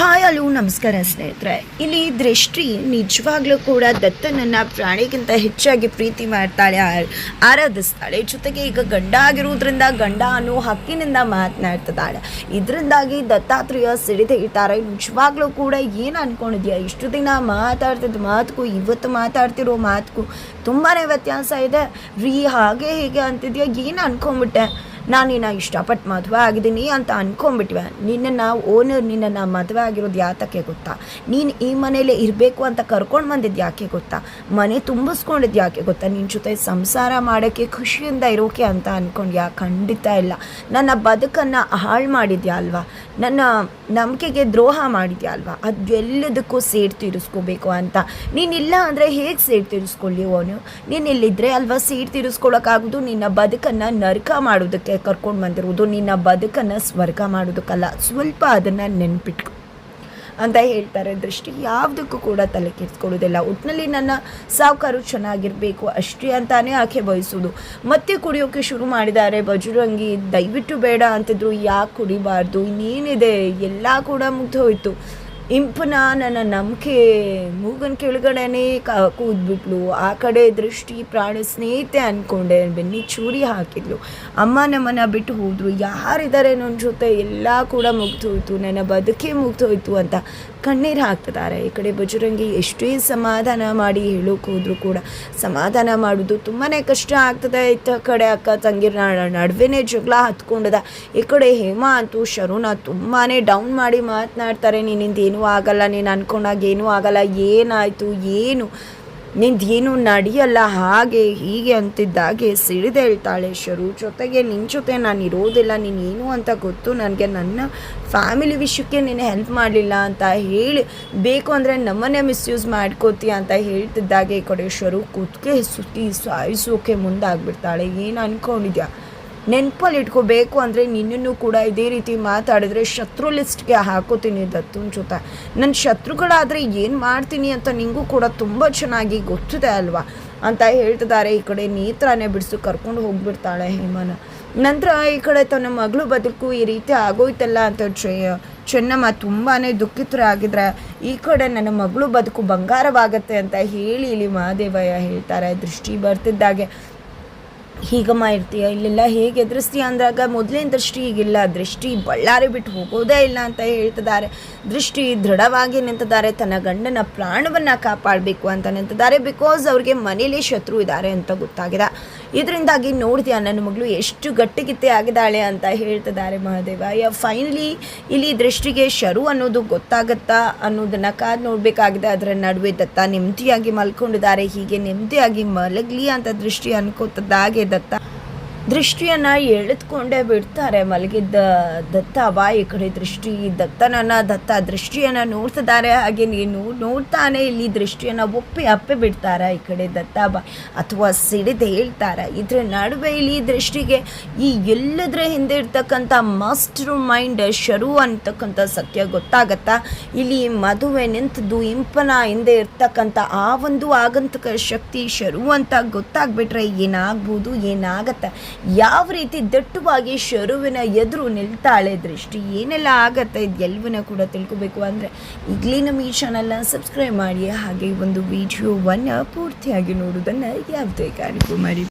Hi hello ನಮಸ್ಕಾರ ಸ್ನೇಹಿತರೆ. ಇಲ್ಲಿ ದೃಷ್ಟಿ ನಿಜವಾಗ್ಲೂ ಕೂಡ ದತ್ತನನ್ನು ಪ್ರಾಣಿಗಿಂತ ಹೆಚ್ಚಾಗಿ ಪ್ರೀತಿ ಮಾಡ್ತಾಳೆ ಆರಾಧಿಸ್ತಾಳೆ. ಜೊತೆಗೆ ಈಗ ಗಂಡ ಆಗಿರೋದ್ರಿಂದ ಗಂಡ ಅನ್ನೋ ಹಕ್ಕಿನಿಂದ ಮಾತನಾಡ್ತಿದ್ದಾಳೆ. ಇದರಿಂದಾಗಿ ದತ್ತಾತ್ರೇಯ ಸಿಡಿದೈತಾರೆ ನಿಜವಾಗ್ಲೂ ಕೂಡ ಏನು ಅನ್ಕೊಂಡಿದ್ಯಾ? ಇಷ್ಟು ದಿನ ಮಾತಾಡ್ತಿದ್ದ ಮಾತುಗೂ ಇವತ್ತು ಮಾತಾಡ್ತಿರೋ ಮಾತುಗೂ ತುಂಬಾ ವ್ಯತ್ಯಾಸ ಇದೆ. ರೀ, ಹಾಗೆ ಹೀಗೆ ಅಂತಿದ್ಯಾ? ಏನು ಅನ್ಕೊಂಬಿಟ್ಟೆ ನಾನು ನಿನ್ನ ಇಷ್ಟಪಟ್ಟು ಮದುವೆ ಆಗಿದ್ದೀನಿ ಅಂತ ಅನ್ಕೊಂಡ್ಬಿಟ್ವೆ. ನಿನ್ನನ್ನು ಓನರ್ ನಿನ್ನನ್ನು ಮದುವೆ ಆಗಿರೋದು ಯಾತಕ್ಕೆ ಗೊತ್ತಾ? ನೀನು ಈ ಮನೇಲೆ ಇರಬೇಕು ಅಂತ ಕರ್ಕೊಂಡು ಬಂದಿದ್ದು ಯಾಕೆ ಗೊತ್ತಾ? ಮನೆ ತುಂಬಿಸ್ಕೊಂಡಿದ್ದು ಯಾಕೆ ಗೊತ್ತಾ? ನಿನ್ನ ಜೊತೆ ಸಂಸಾರ ಮಾಡೋಕ್ಕೆ ಖುಷಿಯಿಂದ ಇರೋಕೆ ಅಂತ ಅನ್ಕೊಂಡ್ಯಾ? ಖಂಡಿತ ಇಲ್ಲ. ನನ್ನ ಬದುಕನ್ನು ಹಾಳು ಮಾಡಿದ್ಯಾ ಅಲ್ವಾ? ನನ್ನ ನಂಬಿಕೆಗೆ ದ್ರೋಹ ಮಾಡಿದ್ಯಾ ಅಲ್ವಾ? ಅದೆಲ್ಲದಕ್ಕೂ ಸೇಡ್ ತೀರಿಸ್ಕೋಬೇಕು ಅಂತ. ನೀನಿಲ್ಲ ಅಂದರೆ ಹೇಗೆ ಸೇಡ್ ತೀರಿಸ್ಕೊಳ್ಳಿ ಅವನು ನೀನು ಇಲ್ಲಿದ್ದರೆ ಅಲ್ವಾ ಸೇಡ್ ತೀರಿಸ್ಕೊಳಕ್ಕಾಗೋದು? ನಿನ್ನ ಬದುಕನ್ನು ನರಕ ಮಾಡೋದಕ್ಕೆ ಕರ್ಕೊಂಡು ಬಂದಿರುವುದು. ನಿನ್ನ ಬದುಕನ್ನು ಸ್ವರ್ಗ ಮಾಡೋದಕ್ಕಲ್ಲ, ಸ್ವಲ್ಪ ಅದನ್ನು ನೆನ್ಪಿಟ್ಕೊ. ಅಂತ ಹೇಳ್ತಾರೆ. ದೃಷ್ಟಿ ಯಾವುದಕ್ಕೂ ಕೂಡ ತಲೆ ಕೆಡಿಸ್ಕೊಳ್ಳೋದಿಲ್ಲ ಒಟ್ಟಿನಲ್ಲಿ ನನ್ನ ಸಾವುಕಾರು ಚೆನ್ನಾಗಿರಬೇಕು ಅಷ್ಟೇ ಅಂತಾನೆ ಆಕೆ ಬಯಸೋದು ಮತ್ತೆ ಕುಡಿಯೋಕೆ ಶುರು ಮಾಡಿದ್ದಾರೆ. ಬಜರಂಗಿ, ದಯವಿಟ್ಟು ಬೇಡ ಅಂತಿದ್ರು. ಯಾಕೆ ಕುಡಿಬಾರ್ದು? ಇನ್ನೇನಿದೆ? ಎಲ್ಲ ಕೂಡ ಮುಗ್ದು ಹೋಯ್ತು. ಇಂಪನ ನನ್ನ ನಂಬಿಕೆ, ಮೂಗನ ಕೆಳಗಡೆನೇ ಕ, ಕೂದ್ಬಿಟ್ಲು. ಆ ಕಡೆ ದೃಷ್ಟಿ, ಪ್ರಾಣ, ಸ್ನೇಹಿತೆ ಅಂದ್ಕೊಂಡೆ ಬೆನ್ನಿ ಚೂರಿ ಹಾಕಿದ್ಲು. ಅಮ್ಮ ನಮ್ಮನ್ನ ಬಿಟ್ಟು ಹೋದ್ರು. ಯಾರಿದ್ದಾರೆ ನನ್ನ ಜೊತೆ? ಎಲ್ಲ ಕೂಡ ಮುಗ್ದೋಯ್ತು. ನನ್ನ ಬದುಕೇ ಮುಗ್ದೋಯ್ತು ಅಂತ ಕಣ್ಣೀರು ಹಾಕ್ತಿದ್ದಾರೆ. ಈ ಕಡೆ ಬಜರಂಗಿ ಎಷ್ಟೇ ಸಮಾಧಾನ ಮಾಡಿ ಹೇಳೋಕೆ ಹೋದರೂ ಕೂಡ ಸಮಾಧಾನ ಮಾಡೋದು ತುಂಬಾ ಕಷ್ಟ ಆಗ್ತದೆ. ಇತ್ತ ಕಡೆ ಅಕ್ಕ ತಂಗಿರ ನಡುವೆನೇ ಜಗಳ ಹತ್ಕೊಂಡದ. ಈ ಕಡೆ ಹೇಮಾ ಅಂತೂ ಶರುಣ ತುಂಬಾ ಡೌನ್ ಮಾಡಿ ಮಾತನಾಡ್ತಾರೆ. ನಿನ್ನಿಂದ ಏನೂ ಆಗಲ್ಲ. ನೀನು ಅನ್ಕೊಂಡಾಗ ಏನೂ ಆಗಲ್ಲ. ಏನಾಯಿತು? ಏನು? ನಿಂದೇನು ನಡೆಯಲ್ಲ? ಹಾಗೆ ಹೀಗೆ ಅಂತಿದ್ದಾಗೆ ಸಿಡಿದೆ ಹೇಳ್ತಾಳೆ ಶರು. ಜೊತೆಗೆ ನಿನ್ನ ಜೊತೆ ನಾನು ಇರೋದಿಲ್ಲ, ನೀನು ಏನು ಅಂತ ಗೊತ್ತು? ನನಗೆ ನನ್ನ ಫ್ಯಾಮಿಲಿ ವಿಷಯಕ್ಕೆ ನೀನು ಹೆಲ್ಪ್ ಮಾಡಲಿಲ್ಲ ಅಂತ ಹೇಳಿ, ಬೇಕು ಅಂದರೆ ನಮ್ಮನ್ನೇ ಮಿಸ್ಯೂಸ್ ಮಾಡ್ಕೋತೀಯ ಅಂತ ಹೇಳ್ತಿದ್ದಾಗೆ ಈ ಕಡೆ ಶರು. ಕುತ್ತಿಗೆ ಸುತ್ತಿ ಸಾಯಿಸೋಕೆ ಮುಂದಾಗ್ಬಿಡ್ತಾಳೆ. ಏನು ಅನ್ಕೊಂಡಿದ್ಯಾ? ನೆನ್ಪಲ್ಲಿ ಇಟ್ಕೋಬೇಕು ಅಂದರೆ ನಿನ್ನನ್ನು ಕೂಡ ಇದೇ ರೀತಿ ಮಾತಾಡಿದ್ರೆ ಶತ್ರು ಲಿಸ್ಟ್ಗೆ ಹಾಕೋತೀನಿ ದತ್ತುನ ಜೊತೆ. ನನ್ನ ಶತ್ರುಗಳಾದರೆ ಏನು ಮಾಡ್ತೀನಿ ಅಂತ ನಿಂಗೂ ಕೂಡ ತುಂಬ ಚೆನ್ನಾಗಿ ಗೊತ್ತಿದೆ ಅಲ್ವಾ? ಅಂತ ಹೇಳ್ತಿದ್ದಾರೆ. ಈ ಕಡೆ ನೇತ್ರನೇ ಬಿಡಿಸು, ಕರ್ಕೊಂಡು ಹೋಗ್ಬಿಡ್ತಾಳೆ ಹೇಮನ. ನಂತರ ಈ ಕಡೆ ತನ್ನ ಮಗಳು ಬದುಕು ಈ ರೀತಿ ಆಗೋಯ್ತಲ್ಲ ಅಂತ ಚೆನ್ನಮ್ಮ ತುಂಬಾ ದುಃಖಿತರಾಗಿದ್ರೆ ಈ ಕಡೆ ನನ್ನ ಮಗಳು ಬದುಕು ಬಂಗಾರವಾಗತ್ತೆ ಅಂತ ಹೇಳಿ ಇಲ್ಲಿ ಮಹಾದೇವಯ್ಯ ಹೇಳ್ತಾರೆ. ದೃಷ್ಟಿ ಬರ್ತಿದ್ದಾಗೆ. ಹೀಗಮ್ಮ ಇರ್ತೀಯ? ಇಲ್ಲೆಲ್ಲ ಹೇಗೆ ಎದುರಿಸ್ತೀಯ? ಅಂದಾಗ ಮೊದಲಿನ ದೃಷ್ಟಿ ಈಗಿಲ್ಲ. ದೃಷ್ಟಿ ಬಳ್ಳಾರಿ ಬಿಟ್ಟು ಹೋಗೋದೇ ಇಲ್ಲ ಅಂತ ಹೇಳ್ತಿದ್ದಾರೆ. ದೃಷ್ಟಿ ದೃಢವಾಗಿ ನಿಂತಿದ್ದಾರೆ. ತನ್ನ ಗಂಡನ ಪ್ರಾಣವನ್ನು ಕಾಪಾಡಬೇಕು ಅಂತ ನಿಂತಿದ್ದಾರೆ. ಬಿಕಾಸ್ ಅವ್ರಿಗೆ ಮನೇಲಿ ಶತ್ರು ಇದ್ದಾರೆ ಅಂತ ಗೊತ್ತಾಗಿದೆ. ಇದರಿಂದಾಗಿ ನೋಡಿದ್ಯಾ ನನ್ನ ಮಗಳು ಎಷ್ಟು ಗಟ್ಟಿಗಿತ್ತೆ ಆಗಿದ್ದಾಳೆ ಅಂತ ಹೇಳ್ತಿದ್ದಾರೆ ಮಹಾದೇವ. ಯ ಫೈನಲಿ ಇಲ್ಲಿ ದೃಷ್ಟಿಗೆ ಶರು ಅನ್ನೋದು ಗೊತ್ತಾಗತ್ತಾ ಅನ್ನೋದನ್ನ ಕಾದು ನೋಡಬೇಕಾಗಿದೆ. ಅದರ ನಡುವೆ ದತ್ತ ನೆಮ್ಮದಿಯಾಗಿ ಮಲ್ಕೊಂಡಿದ್ದಾರೆ. ಹೀಗೆ ನೆಮ್ಮದಿಯಾಗಿ ಮಲಗಲಿ ಅಂತ ದೃಷ್ಟಿ ಅನ್ಕೋತದ್ದಾಗೆ ದತ್ತ ದೃಷ್ಟಿಯನ್ನ ಎಳೆದುಕೊಂಡೇ ಬಿಡ್ತಾರೆ, ಮಲಗಿದ್ದ ದತ್ತ ಬಾ ಈ ಕಡೆ ದೃಷ್ಟಿ, ದತ್ತನನ್ನ ದತ್ತ ದೃಷ್ಟಿಯನ್ನ ನೋಡ್ತಿದ್ದಾರೆ ಹಾಗೆ ನೀನು ನೋಡ್ತಾನೆ ಇಲ್ಲಿ ದೃಷ್ಟಿಯನ್ನ ಒಪ್ಪಿ ಅಪ್ಪೆ ಬಿಡ್ತಾರ ಈ ಕಡೆ ದತ್ತ ಬಾ ಅಥವಾ ಸಿಡಿದು ಹೇಳ್ತಾರ. ಇದ್ರ ನಡುವೆ ಇಲ್ಲಿ ದೃಷ್ಟಿಗೆ ಈ ಎಲ್ಲದ್ರ ಹಿಂದೆ ಇರ್ತಕ್ಕಂಥ ಮಾಸ್ಟರ್ ಮೈಂಡ್ ಶರು ಅಂತಕ್ಕಂಥ ಸತ್ಯ ಗೊತ್ತಾಗತ್ತಾ? ಇಲ್ಲಿ ಮದುವೆ ನಿಂತದ್ದು ಇಂಪನ ಹಿಂದೆ ಇರ್ತಕ್ಕಂಥ ಆ ಒಂದು ಆಗಂತಕ ಶಕ್ತಿ ಶರು ಅಂತ ಗೊತ್ತಾಗ್ಬಿಟ್ರೆ ಏನಾಗ್ಬೋದು, ಏನಾಗತ್ತೆ? ಯಾವ ರೀತಿ ದಟ್ಟವಾಗಿ ಶರುವಿನ ಎದುರು ನಿಲ್ತಾಳೆ ದೃಷ್ಟಿ? ಏನೆಲ್ಲ ಆಗತ್ತೆ? ಇದೆಲ್ಲವನ್ನ ಕೂಡ ತಿಳ್ಕೊಬೇಕು ಅಂದರೆ ಈಗಲೇ ನಮ್ಮ ಈ ಚಾನಲ್ನ ಸಬ್ಸ್ಕ್ರೈಬ್ ಮಾಡಿ, ಹಾಗೆ ಒಂದು ವಿಡಿಯೋವನ್ನು ಪೂರ್ತಿಯಾಗಿ ನೋಡೋದನ್ನು ಯಾವುದೇ ಕಾರ್ಯಕ್ರಮ ಮಾಡಿ